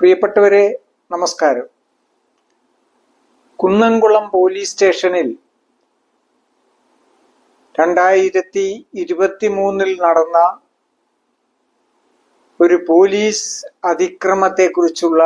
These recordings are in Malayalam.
പ്രിയപ്പെട്ടവരെ നമസ്കാരം. കുന്നംകുളം പോലീസ് സ്റ്റേഷനിൽ രണ്ടായിരത്തി ഇരുപത്തി മൂന്നിൽ നടന്ന ഒരു പോലീസ് അതിക്രമത്തെക്കുറിച്ചുള്ള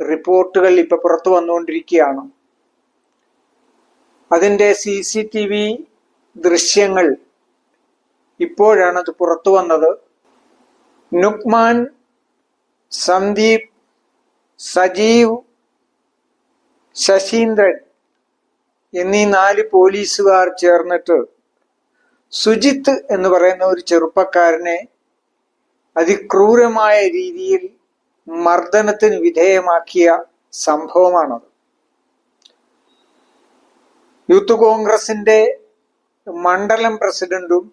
റിപ്പോർട്ടുകൾ ഇപ്പൊ പുറത്തു വന്നുകൊണ്ടിരിക്കുകയാണ്. അതിന്റെ സി സി ടി വി ദൃശ്യങ്ങൾ ഇപ്പോഴാണ് അത് പുറത്തു വന്നത്. നുക്മാൻ സന്ദീപ് സജീവ് ശശീന്ദ്രൻ എന്നീ നാല് പോലീസുകാർ ചേർന്നിട്ട് സുജിത്ത് എന്ന് പറയുന്ന ഒരു ചെറുപ്പക്കാരനെ അതിക്രൂരമായ രീതിയിൽ മർദ്ദനത്തിന് വിധേയമാക്കിയ സംഭവമാണത്. യൂത്ത് കോൺഗ്രസിന്റെ മണ്ഡലം പ്രസിഡന്റും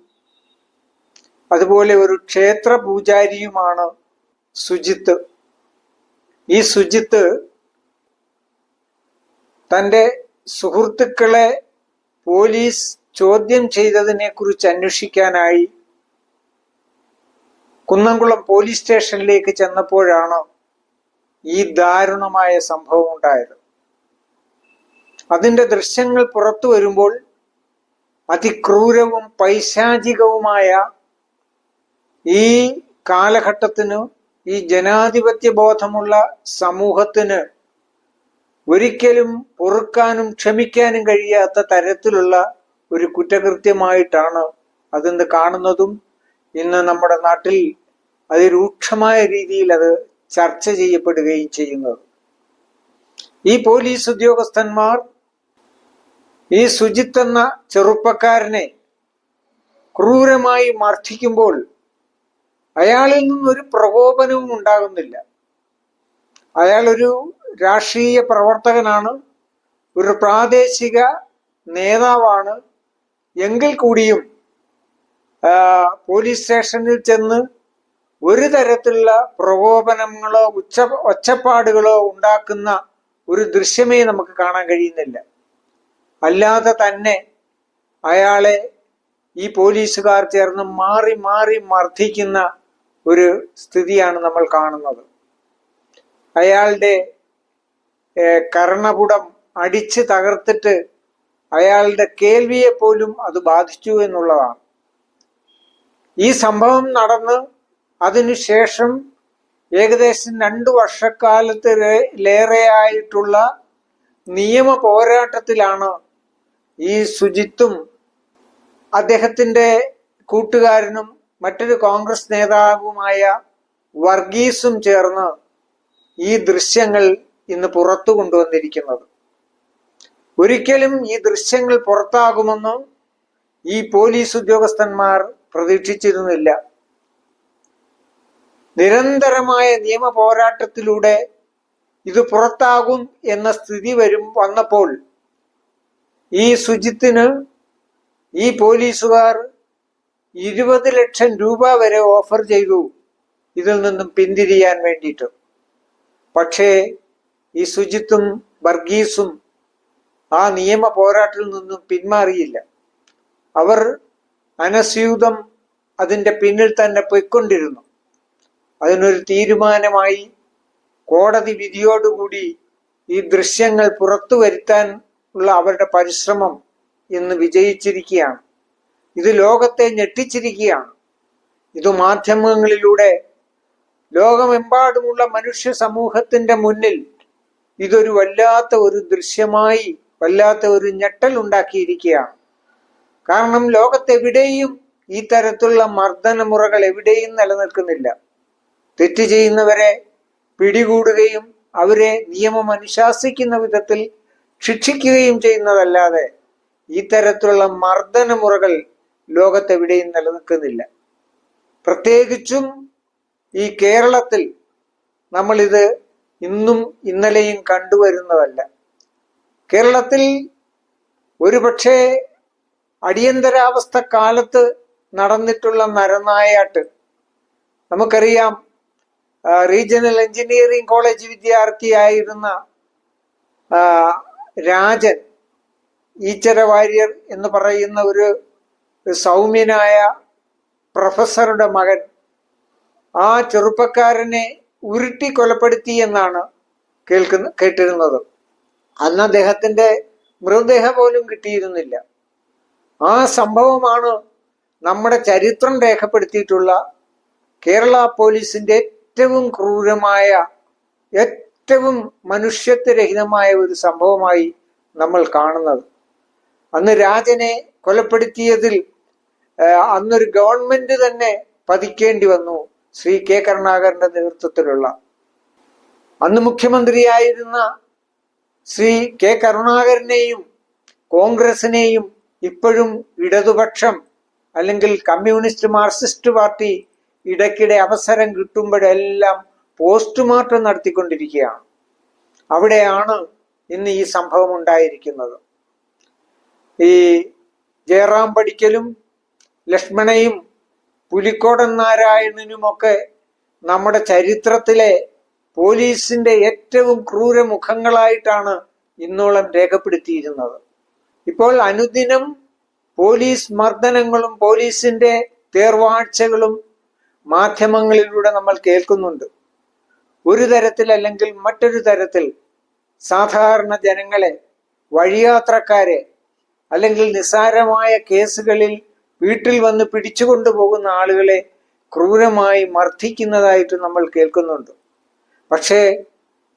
അതുപോലെ ഒരു ക്ഷേത്ര പൂജാരിയുമാണ് സുജിത്ത്. ഈ സുജിത്ത് തന്റെ സുഹൃത്തുക്കളെ പോലീസ് ചോദ്യം ചെയ്തതിനെ കുറിച്ച് അന്വേഷിക്കാനായി കുന്നംകുളം പോലീസ് സ്റ്റേഷനിലേക്ക് ചെന്നപ്പോഴാണ് ഈ ദാരുണമായ സംഭവം ഉണ്ടായത്. അതിന്റെ ദൃശ്യങ്ങൾ പുറത്തു വരുമ്പോൾ അതിക്രൂരവും പൈശാചികവുമായ ഈ കാലഘട്ടത്തിന് ഈ ജനാധിപത്യ ബോധമുള്ള സമൂഹത്തിന് ഒരിക്കലും പൊറുക്കാനും ക്ഷമിക്കാനും കഴിയാത്ത തരത്തിലുള്ള ഒരു കുറ്റകൃത്യമായിട്ടാണ് അതിന്ന് കാണുന്നതും ഇന്ന് നമ്മുടെ നാട്ടിൽ അതിരൂക്ഷമായ രീതിയിൽ അത് ചർച്ച ചെയ്യപ്പെടുകയും ചെയ്യുന്നത്. ഈ പോലീസ് ഉദ്യോഗസ്ഥന്മാർ ഈ സുജിത്ത് എന്ന ചെറുപ്പക്കാരനെ ക്രൂരമായി മർദ്ദിക്കുമ്പോൾ അയാളിൽ നിന്നൊരു പ്രകോപനവും ഉണ്ടാകുന്നില്ല. അയാളൊരു രാഷ്ട്രീയ പ്രവർത്തകനാണ് ഒരു പ്രാദേശിക നേതാവാണ്. എങ്കിൽ കൂടിയും പോലീസ് സ്റ്റേഷനിൽ ചെന്ന് ഒരു തരത്തിലുള്ള പ്രകോപനങ്ങളോ ഉച്ച ഒച്ചപ്പാടുകളോ ഉണ്ടാക്കുന്ന ഒരു ദൃശ്യമേ നമുക്ക് കാണാൻ കഴിയുന്നില്ല. അല്ലാതെ തന്നെ അയാളെ ഈ പോലീസുകാർ ചേർന്ന് മാറി മാറി മർദ്ദിക്കുന്ന ഒരു സ്ഥിതിയാണ് നമ്മൾ കാണുന്നത്. അയാളുടെ കർണപുടം അടിച്ച് തകർത്തിട്ട് അയാളുടെ കേൾവിയെ പോലും അത് ബാധിച്ചു എന്നുള്ളതാണ്. ഈ സംഭവം നടന്ന് അതിനുശേഷം ഏകദേശം രണ്ടു വർഷക്കാലത്തിലേറെയായിട്ടുള്ള നിയമ പോരാട്ടത്തിലാണ് ഈ ശുചിത്വം അദ്ദേഹത്തിന്റെ കൂട്ടുകാരനും മറ്റൊരു കോൺഗ്രസ് നേതാവുമായ വർഗീസും ചേർന്ന് ഈ ദൃശ്യങ്ങൾ ഇന്ന് പുറത്തു കൊണ്ടുവന്നിരിക്കുന്നത്. ഒരിക്കലും ഈ ദൃശ്യങ്ങൾ പുറത്താകുമെന്ന് ഈ പോലീസ് ഉദ്യോഗസ്ഥന്മാർ പ്രതീക്ഷിച്ചിരുന്നില്ല. നിരന്തരമായ നിയമ പോരാട്ടത്തിലൂടെ ഇത് പുറത്താകും എന്ന സ്ഥിതി വരും വന്നപ്പോൾ ഈ സുജിത്തിന് ഈ പോലീസുകാർ ഇരുപത് ലക്ഷം രൂപ വരെ ഓഫർ ചെയ്തു. ഇതിൽ നിന്നും പിന്തിരിയാൻ വേണ്ടിയിട്ട്. പക്ഷേ ഈ സുജിത്തും വർഗീസും ആ നിയമ പോരാട്ടിൽ നിന്നും പിന്മാറിയില്ല. അവർ അനസ്യൂതം അതിന്റെ പിന്നിൽ തന്നെ പൊയ്ക്കൊണ്ടിരുന്നു. അതിനൊരു തീരുമാനമായി കോടതി വിധിയോടുകൂടി ഈ ദൃശ്യങ്ങൾ പുറത്തു വരുത്താൻ ഉള്ള അവരുടെ പരിശ്രമം ഇന്ന് വിജയിച്ചിരിക്കുകയാണ്. ഇത് ലോകത്തെ ഞെട്ടിച്ചിരിക്കുകയാണ്. ഇത് മാധ്യമങ്ങളിലൂടെ ലോകമെമ്പാടുമുള്ള മനുഷ്യ സമൂഹത്തിന്റെ മുന്നിൽ ഇതൊരു വല്ലാത്ത ഒരു ദൃശ്യമായി വല്ലാത്ത ഒരു ഞെട്ടൽ ഉണ്ടാക്കിയിരിക്കുകയാണ്. കാരണം ലോകത്തെവിടെയും ഈ തരത്തിലുള്ള മർദ്ദനമുറകൾ എവിടെയും നിലനിൽക്കുന്നില്ല. തെറ്റ് ചെയ്യുന്നവരെ പിടികൂടുകയും അവരെ നിയമം അനുശാസിക്കുന്ന വിധത്തിൽ ശിക്ഷിക്കുകയും ചെയ്യുന്നതല്ലാതെ ഈ തരത്തിലുള്ള മർദ്ദന മുറകൾ ലോകത്തെവിടെയും നിലനിൽക്കുന്നില്ല. പ്രത്യേകിച്ചും ഈ കേരളത്തിൽ നമ്മളിത് ഇന്നും ഇന്നലെയും കണ്ടുവരുന്നതല്ല. കേരളത്തിൽ ഒരുപക്ഷെ അടിയന്തരാവസ്ഥ കാലത്ത് നടന്നിട്ടുള്ള നരനായാട്ട് നമുക്കറിയാം. റീജിയണൽ എഞ്ചിനീയറിംഗ് കോളേജ് വിദ്യാർത്ഥിയായിരുന്ന രാജൻ ഈച്ചര വാര്യർ എന്ന് പറയുന്ന ഒരു സൗമ്യനായ പ്രൊഫസറുടെ മകൻ. ആ ചെറുപ്പക്കാരനെ ഉരുട്ടി കൊലപ്പെടുത്തി എന്നാണ് കേൾക്കുന്ന കേട്ടിരുന്നത്. അന്ന് അദ്ദേഹത്തിന്റെ മൃതദേഹം പോലും കിട്ടിയിരുന്നില്ല. ആ സംഭവമാണ് നമ്മുടെ ചരിത്രം രേഖപ്പെടുത്തിയിട്ടുള്ള കേരള പോലീസിന്റെ ഏറ്റവും ക്രൂരമായ ഏറ്റവും മനുഷ്യത്വരഹിതമായ ഒരു സംഭവമായി നമ്മൾ കാണുന്നത്. അന്ന് രാജനെ കൊലപ്പെടുത്തിയതിൽ അന്നൊരു ഗവൺമെന്റ് തന്നെ പതിക്കേണ്ടി വന്നു ശ്രീ കെ കരുണാകരന്റെ നേതൃത്വത്തിലുള്ള. അന്ന് മുഖ്യമന്ത്രിയായിരുന്ന ശ്രീ കെ കരുണാകരനെയും കോൺഗ്രസിനെയും ഇപ്പോഴും ഇടതുപക്ഷം അല്ലെങ്കിൽ കമ്മ്യൂണിസ്റ്റ് മാർക്സിസ്റ്റ് പാർട്ടി ഇടയ്ക്കിടെ അവസരം കിട്ടുമ്പോഴെല്ലാം പോസ്റ്റ്മോർട്ടം നടത്തിക്കൊണ്ടിരിക്കുകയാണ്. അവിടെയാണ് ഇന്ന് ഈ സംഭവം ഉണ്ടായിരിക്കുന്നത്. ഈ ജയറാം പഠിക്കലും ലക്ഷ്മണയും പുലിക്കോടൻ നാരായണനുമൊക്കെ നമ്മുടെ ചരിത്രത്തിലെ പോലീസിന്റെ ഏറ്റവും ക്രൂര മുഖങ്ങളായിട്ടാണ് ഇന്നോളം രേഖപ്പെടുത്തിയിരുന്നത്. ഇപ്പോൾ അനുദിനം പോലീസ് മർദ്ദനങ്ങളും പോലീസിന്റെ തേർവാഴ്ചകളും മാധ്യമങ്ങളിലൂടെ നമ്മൾ കേൾക്കുന്നുണ്ട്. ഒരു തരത്തിൽ അല്ലെങ്കിൽ മറ്റൊരു തരത്തിൽ സാധാരണ ജനങ്ങളെ വഴിയാത്രക്കാരെ അല്ലെങ്കിൽ നിസ്സാരമായ കേസുകളിൽ വീട്ടിൽ വന്ന് പിടിച്ചുകൊണ്ടുപോകുന്ന ആളുകളെ ക്രൂരമായി മർദ്ദിക്കുന്നതായിട്ട് നമ്മൾ കേൾക്കുന്നുണ്ട്. പക്ഷേ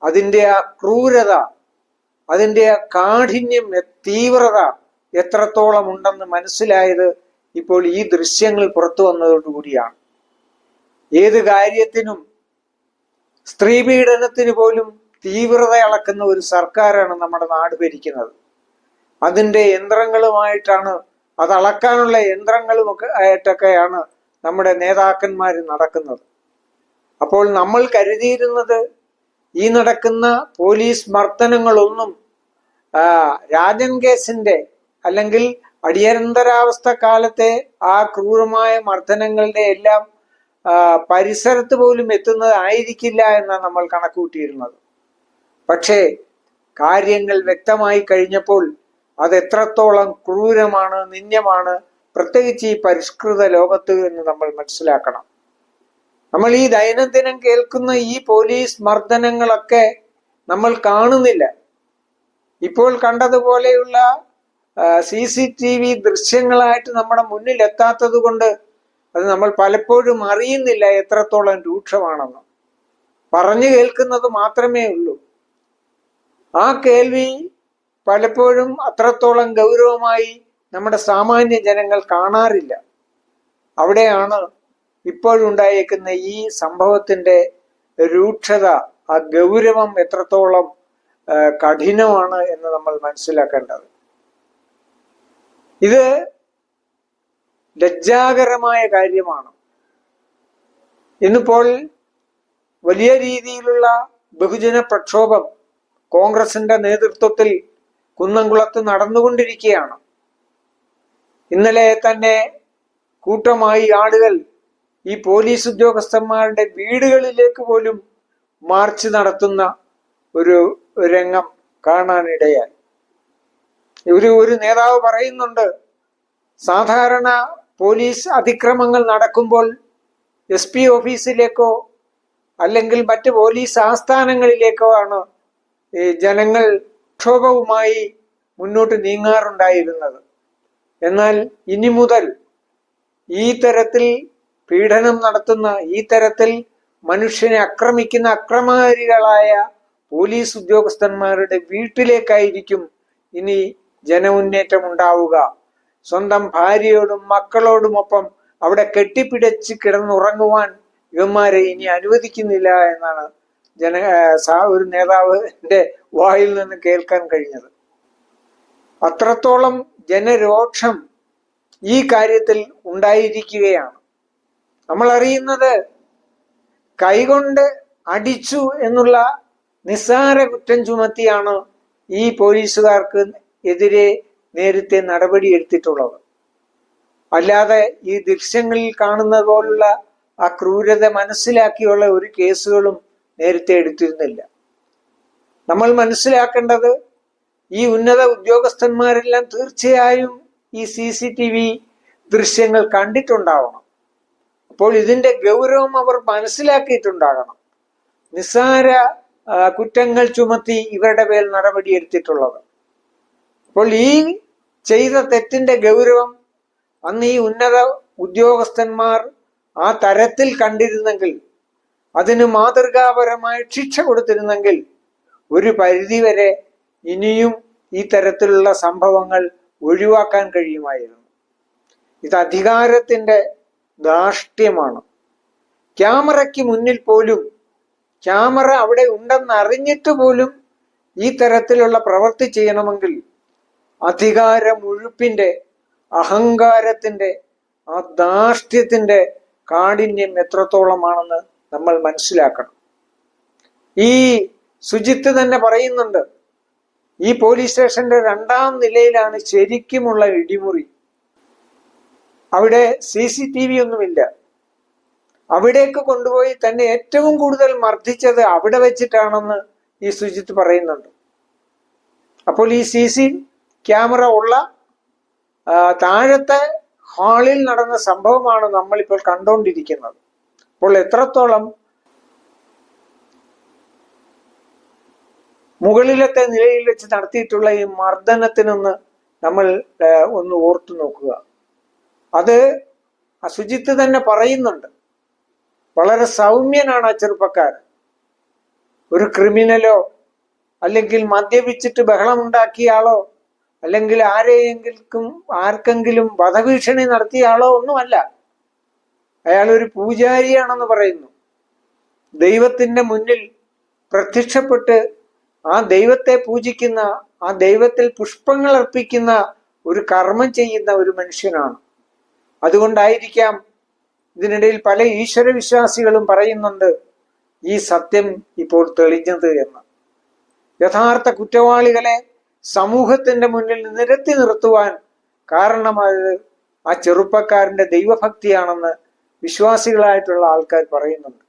അതിന്റെ ആ ക്രൂരത അതിന്റെ ആ കാഠിന്യം തീവ്രത എത്രത്തോളം ഉണ്ടെന്ന് മനസ്സിലായത് ഇപ്പോൾ ഈ ദൃശ്യങ്ങൾ പുറത്തു വന്നതോടുകൂടിയാണ് ഏത് കാര്യത്തിനും സ്ത്രീ പീഡനത്തിന് പോലും തീവ്രത അളക്കുന്ന ഒരു സർക്കാരാണ് നമ്മുടെ നാട് ഭരിക്കുന്നത്. അതിന്റെ യന്ത്രങ്ങളുമായിട്ടാണ് അത് അളക്കാനുള്ള യന്ത്രങ്ങളും ഒക്കെ ആയിട്ടൊക്കെയാണ് നമ്മുടെ നേതാക്കന്മാർ നടക്കുന്നത്. അപ്പോൾ നമ്മൾ കരുതിയിരുന്നത് ഈ നടക്കുന്ന പോലീസ് മർദ്ദനങ്ങളൊന്നും രാജൻ കേസിന്റെ അല്ലെങ്കിൽ അടിയന്തരാവസ്ഥ കാലത്തെ ആ ക്രൂരമായ മർദ്ദനങ്ങളുടെ എല്ലാം പരിസരത്ത് പോലും എത്തുന്നതായിരിക്കില്ല എന്നാണ് നമ്മൾ കണക്കുകൂട്ടിയിരുന്നത്. പക്ഷേ കാര്യങ്ങൾ വ്യക്തമായി കഴിഞ്ഞപ്പോൾ അത് എത്രത്തോളം ക്രൂരമാണ് നിന്ദ്യമാണ് പ്രത്യേകിച്ച് ഈ പരിഷ്കൃത ലോകത്ത് എന്ന് നമ്മൾ മനസ്സിലാക്കണം. നമ്മൾ ഈ ദൈനംദിനം കേൾക്കുന്ന ഈ പോലീസ് മർദ്ദനങ്ങളൊക്കെ നമ്മൾ കാണുന്നില്ല. ഇപ്പോൾ കണ്ടതുപോലെയുള്ള സി സി ടി വി ദൃശ്യങ്ങളായിട്ട് നമ്മുടെ മുന്നിൽ എത്താത്തത് കൊണ്ട് അത് നമ്മൾ പലപ്പോഴും അറിയുന്നില്ല എത്രത്തോളം രൂക്ഷമാണെന്ന്. പറഞ്ഞു കേൾക്കുന്നത് മാത്രമേ ഉള്ളൂ. ആ കേൾവി പലപ്പോഴും അത്രത്തോളം ഗൗരവമായി നമ്മുടെ സാമാന്യ ജനങ്ങൾ കാണാറില്ല. അവിടെയാണ് ഇപ്പോഴുണ്ടായേക്കുന്ന ഈ സംഭവത്തിന്റെ രൂക്ഷത ആ ഗൗരവം എത്രത്തോളം കഠിനമാണ് എന്ന് നമ്മൾ മനസ്സിലാക്കേണ്ടത്. ഇത് ലജ്ജാകരമായ കാര്യമാണ്. ഇന്നിപ്പോൾ വലിയ രീതിയിലുള്ള ബഹുജന പ്രക്ഷോഭം കോൺഗ്രസിന്റെ നേതൃത്വത്തിൽ കുന്നംകുളത്ത് നടന്നുകൊണ്ടിരിക്കുകയാണ്. ഇന്നലെ തന്നെ കൂട്ടമായി ആളുകൾ ഈ പോലീസ് ഉദ്യോഗസ്ഥന്മാരുടെ വീടുകളിലേക്ക് പോലും മാർച്ച് നടത്തുന്ന ഒരു രംഗം കാണാനിടയായി. ഒരു ഒരു നേതാവ് പറയുന്നുണ്ട് സാധാരണ പോലീസ് അതിക്രമങ്ങൾ നടക്കുമ്പോൾ എസ് പി ഓഫീസിലേക്കോ അല്ലെങ്കിൽ മറ്റ് പോലീസ് ആസ്ഥാനങ്ങളിലേക്കോ ആണ് ജനങ്ങൾ ക്ഷോഭവുമായി മുന്നോട്ട് നീങ്ങാറുണ്ടായിരുന്നത്. എന്നാൽ ഇനി മുതൽ ഈ തരത്തിൽ പീഡനം നടത്തുന്ന ഈ തരത്തിൽ മനുഷ്യനെ ആക്രമിക്കുന്ന അക്രമകാരികളായ പോലീസ് ഉദ്യോഗസ്ഥന്മാരുടെ വീട്ടിലേക്കായിരിക്കും ഇനി ജനമുന്നേറ്റം ഉണ്ടാവുക സ്വന്തം ഭാര്യയോടും മക്കളോടുമൊപ്പം അവിടെ കെട്ടിപ്പിടച്ച് കിടന്നുറങ്ങുവാൻ ഇവന്മാരെ ഇനി അനുവദിക്കുന്നില്ല എന്നാണ് ജന ഒരു നേതാവിന്റെ വായിൽ നിന്ന് കേൾക്കാൻ കഴിഞ്ഞത്. അത്രത്തോളം ജനരോക്ഷം ഈ കാര്യത്തിൽ ഉണ്ടായിരിക്കുകയാണ്. നമ്മൾ അറിയുന്നത് കൈകൊണ്ട് അടിച്ചു എന്നുള്ള നിസ്സാര കുറ്റം ചുമത്തിയാണ് ഈ പോലീസുകാർക്ക് എതിരെ നേരത്തെ നടപടി എടുത്തിട്ടുള്ളത് അല്ലാതെ ഈ ദൃശ്യങ്ങളിൽ കാണുന്നത് പോലുള്ള ആ ക്രൂരത മനസ്സിലാക്കിയുള്ള ഒരു കേസുകളും നേരത്തെ എടുത്തിരുന്നില്ല. നമ്മൾ മനസ്സിലാക്കേണ്ടത് ഈ ഉന്നത ഉദ്യോഗസ്ഥന്മാരെല്ലാം തീർച്ചയായും ഈ സി സി ടി വി ദൃശ്യങ്ങൾ കണ്ടിട്ടുണ്ടാവണം. അപ്പോൾ ഇതിന്റെ ഗൗരവം അവർ മനസ്സിലാക്കിയിട്ടുണ്ടാകണം. നിസ്സാര കുറ്റങ്ങൾ ചുമത്തി ഇവരുടെ പേരിൽ നടപടിയെടുത്തിട്ടുള്ളത്. അപ്പോൾ ഈ ചെയ്ത തെറ്റിന്റെ ഗൗരവം അന്ന് ഈ ഉന്നത ഉദ്യോഗസ്ഥന്മാർ ആ തരത്തിൽ കണ്ടിരുന്നെങ്കിൽ അതിന് മാതൃകാപരമായ ശിക്ഷ കൊടുത്തിരുന്നെങ്കിൽ ഒരു പരിധിവരെ ഇനിയും ഈ തരത്തിലുള്ള സംഭവങ്ങൾ ഒഴിവാക്കാൻ കഴിയുമായിരുന്നു. ഇത് അധികാരത്തിന്റെ ധാർഷ്ട്യമാണ്. ക്യാമറയ്ക്ക് മുന്നിൽ പോലും ക്യാമറ അവിടെ ഉണ്ടെന്ന് അറിഞ്ഞിട്ട് പോലും ഈ തരത്തിലുള്ള പ്രവൃത്തി ചെയ്യണമെങ്കിൽ അധികാരമൊഴുപ്പിന്റെ അഹങ്കാരത്തിന്റെ ആ ധാർഷ്ട്യത്തിന്റെ കാഠിന്യം എത്രത്തോളമാണെന്ന് നമ്മൾ മനസ്സിലാക്കണം. ഈ സുജിത്ത് തന്നെ പറയുന്നുണ്ട് ഈ പോലീസ് സ്റ്റേഷന്റെ രണ്ടാം നിലയിലാണ് ശരിക്കുമുള്ള ഇടിമുറി. അവിടെ സി സി ടി വി ഒന്നുമില്ല. അവിടേക്ക് കൊണ്ടുപോയി തന്നെ ഏറ്റവും കൂടുതൽ മർദ്ദിച്ചത് അവിടെ വെച്ചിട്ടാണെന്ന് ഈ സുജിത്ത് പറയുന്നുണ്ട്. അപ്പോൾ ഈ സി സി ക്യാമറ ഉള്ള താഴത്തെ ഹാളിൽ നടന്ന സംഭവമാണ് നമ്മളിപ്പോൾ കണ്ടുകൊണ്ടിരിക്കുന്നത് അപ്പോൾ എത്രത്തോളം മുകളിലത്തെ നിലയിൽ വെച്ച് നടത്തിയിട്ടുള്ള ഈ മർദ്ദനത്തിനൊന്ന് നമ്മൾ ഒന്ന് ഓർത്തു നോക്കുക. അത് ആ തന്നെ പറയുന്നുണ്ട്. വളരെ സൗമ്യനാണ് ആ ചെറുപ്പക്കാരൻ. ഒരു ക്രിമിനലോ അല്ലെങ്കിൽ മദ്യപിച്ചിട്ട് ബഹളമുണ്ടാക്കിയ ആളോ അല്ലെങ്കിൽ ആരെയെങ്കിലും ആർക്കെങ്കിലും വധഭീഷണി നടത്തിയ ആളോ ഒന്നുമല്ല. അയാൾ ഒരു പൂജാരിയാണെന്ന് പറയുന്നു. ദൈവത്തിന്റെ മുന്നിൽ പ്രത്യക്ഷപ്പെട്ട് ആ ദൈവത്തെ പൂജിക്കുന്ന ആ ദൈവത്തിൽ പുഷ്പങ്ങൾ അർപ്പിക്കുന്ന ഒരു കർമ്മം ചെയ്യുന്ന ഒരു മനുഷ്യനാണ്. അതുകൊണ്ടായിരിക്കാം ഇതിനിടയിൽ പല ഈശ്വര വിശ്വാസികളും പറയുന്നുണ്ട് ഈ സത്യം ഇപ്പോൾ തെളിഞ്ഞത് എന്ന്. യഥാർത്ഥ കുറ്റവാളികളെ സമൂഹത്തിന്റെ മുന്നിൽ നിരത്തി നിർത്തുവാൻ കാരണമായത് ആ ചെറുപ്പക്കാരന്റെ ദൈവഭക്തിയാണെന്ന് വിശ്വാസികളായിട്ടുള്ള ആൾക്കാർ പറയുന്നുണ്ട്.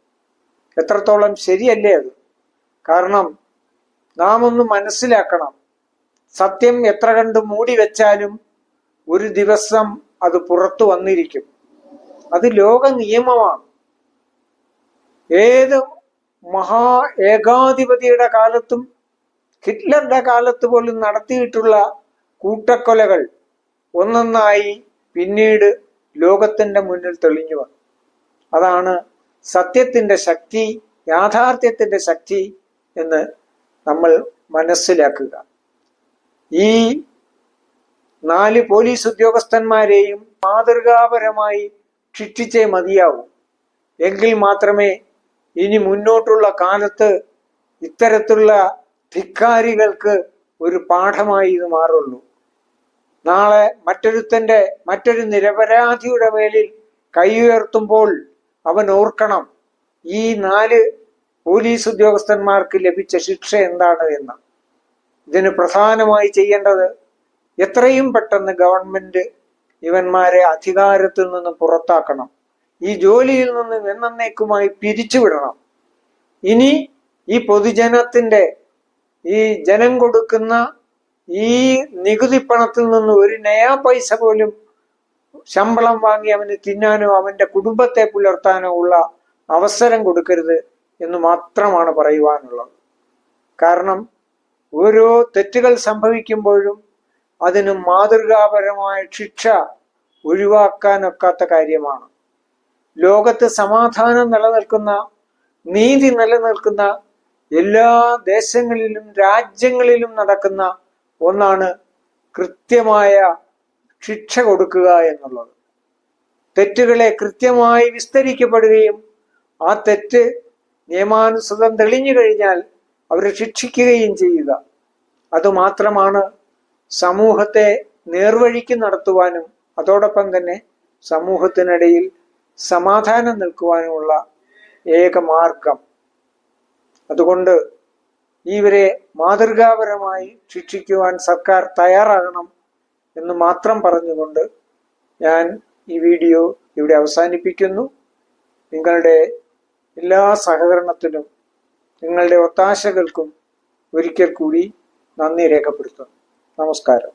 എത്രത്തോളം ശരിയല്ലേ അത്? കാരണം നാം ഒന്ന് മനസ്സിലാക്കണം. സത്യം എത്ര കണ്ട് മൂടി വെച്ചാലും ഒരു ദിവസം അത് പുറത്തു വന്നിരിക്കും. അത് ലോക നിയമമാണ്. ഏത് മഹാ ഏകാധിപതിയുടെ കാലത്തും ഹിറ്റ്ലറുടെ കാലത്ത് പോലും നടത്തിയിട്ടുള്ള കൂട്ടക്കൊലകൾ ഒന്നൊന്നായി പിന്നീട് ലോകത്തിന്റെ മുന്നിൽ തെളിഞ്ഞു വന്നു. അതാണ് സത്യത്തിന്റെ ശക്തി യാഥാർത്ഥ്യത്തിന്റെ ശക്തി എന്ന് നമ്മൾ മനസ്സിലാക്കുക. ഈ നാല് പോലീസ് ഉദ്യോഗസ്ഥന്മാരെയും മാതൃകാപരമായി ശിക്ഷിച്ചേ മതിയാവൂ. എങ്കിൽ മാത്രമേ ഇനി മുന്നോട്ടുള്ള കാലത്ത് ഇത്തരത്തിലുള്ള ധിക്കാരികൾക്ക് ഒരു പാഠമായി ഇത് മാറുള്ളൂ. നാളെ മറ്റൊരുത്തന്റെ മറ്റൊരു നിരപരാധിയുടെ മേലിൽ കൈ ഉയർത്തുമ്പോൾ അവൻ ഓർക്കണം ഈ നാല് പോലീസ് ഉദ്യോഗസ്ഥന്മാർക്ക് ലഭിച്ച ശിക്ഷ എന്താണ് എന്ന്. ഇതിന് പ്രധാനമായി ചെയ്യേണ്ടത് എത്രയും പെട്ടെന്ന് ഗവൺമെന്റ് ഇവന്മാരെ അധികാരത്തിൽ നിന്ന് പുറത്താക്കണം. ഈ ജോലിയിൽ നിന്ന് എന്നേക്കുമായി പിരിച്ചുവിടണം. ഇനി ഈ പൊതുജനത്തിന്റെ ഈ ജനം കൊടുക്കുന്ന ഈ നികുതി പണത്തിൽ നിന്ന് ഒരു നയാ പൈസ പോലും ശമ്പളം വാങ്ങി അവന് തിന്നാനോ അവന്റെ കുടുംബത്തെ പുലർത്താനോ ഉള്ള അവസരം കൊടുക്കരുത് എന്ന് മാത്രമാണ് പറയുവാനുള്ളത്. കാരണം ഓരോ തെറ്റുകൾ സംഭവിക്കുമ്പോഴും അതിന് മാതൃകാപരമായ ശിക്ഷ ഒഴിവാക്കാനൊക്കാത്ത കാര്യമാണ്. ലോകത്ത് സമാധാനം നിലനിൽക്കുന്ന നീതി നിലനിൽക്കുന്ന എല്ലാ ദേശങ്ങളിലും രാജ്യങ്ങളിലും നടക്കുന്ന ഒന്നാണ് കൃത്യമായ ശിക്ഷ കൊടുക്കുക എന്നുള്ളത്. തെറ്റുകളെ കൃത്യമായി വിസ്തരിക്കപ്പെടുകയും ആ തെറ്റ് നിയമാനുസൃതം തെളിഞ്ഞു കഴിഞ്ഞാൽ അവരെ ശിക്ഷിക്കുകയും ചെയ്യുക. അതുമാത്രമാണ് സമൂഹത്തെ നേർവഴിക്ക് നടത്തുവാനും അതോടൊപ്പം തന്നെ സമൂഹത്തിനിടയിൽ സമാധാനം നിൽക്കുവാനുമുള്ള ഏക മാർഗം. അതുകൊണ്ട് ഇവരെ മാതൃകാപരമായി ശിക്ഷിക്കുവാൻ സർക്കാർ തയ്യാറാകണം. എന്ന് മാത്രം പറഞ്ഞുകൊണ്ട് ഞാൻ ഈ വീഡിയോ ഇവിടെ അവസാനിപ്പിക്കുന്നു. നിങ്ങളുടെ എല്ലാ സഹകരണത്തിനും നിങ്ങളുടെ ഒത്താശകൾക്കും ഒരിക്കൽ കൂടി നന്ദി രേഖപ്പെടുത്തുന്നു. നമസ്കാരം.